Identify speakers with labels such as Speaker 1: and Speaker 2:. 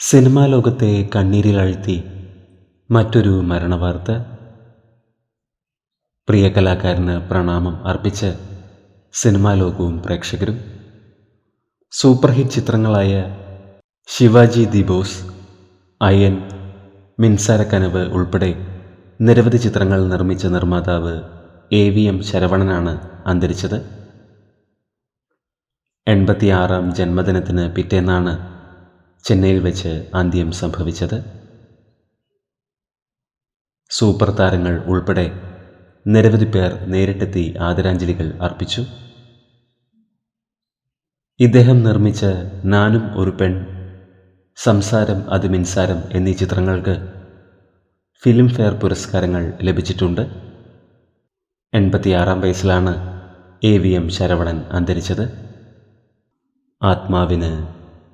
Speaker 1: Cinema ലോകത്തെ കണ്ണീരിലഴ്ത്തി മറ്റൊരു മരണവാർത്ത. പ്രിയ കലാകാരന് പ്രണാമം അർപ്പിച്ച് സിനിമാ ലോകവും പ്രേക്ഷകരും. സൂപ്പർ ഹിറ്റ് ചിത്രങ്ങളായ ശിവാജി ദി ബോസ് അയൻ മിൻസാരക്കനവ് ഉൾപ്പെടെ നിരവധി ചിത്രങ്ങൾ നിർമ്മിച്ച നിർമ്മാതാവ് എ വി എം ശരവണനാണ് അന്തരിച്ചത്. എൺപത്തിയാറാം ജന്മദിനത്തിന് പിറ്റേന്നാണ് ചെന്നൈയിൽ വെച്ച് അന്ത്യം സംഭവിച്ചത്. സൂപ്പർ താരങ്ങൾ ഉൾപ്പെടെ നിരവധി പേർ നേരിട്ടെത്തി ആദരാഞ്ജലികൾ അർപ്പിച്ചു. ഇദ്ദേഹം നിർമ്മിച്ച നാനും ഒരു പെൺ സംസാരം അത് മിൻസാരം എന്നീ ചിത്രങ്ങൾക്ക് ഫിലിം ഫെയർ പുരസ്കാരങ്ങൾ ലഭിച്ചിട്ടുണ്ട്. എൺപത്തിയാറാം വയസ്സിലാണ് എ വി എം ശരവണൻ അന്തരിച്ചത്. ആത്മാവിന്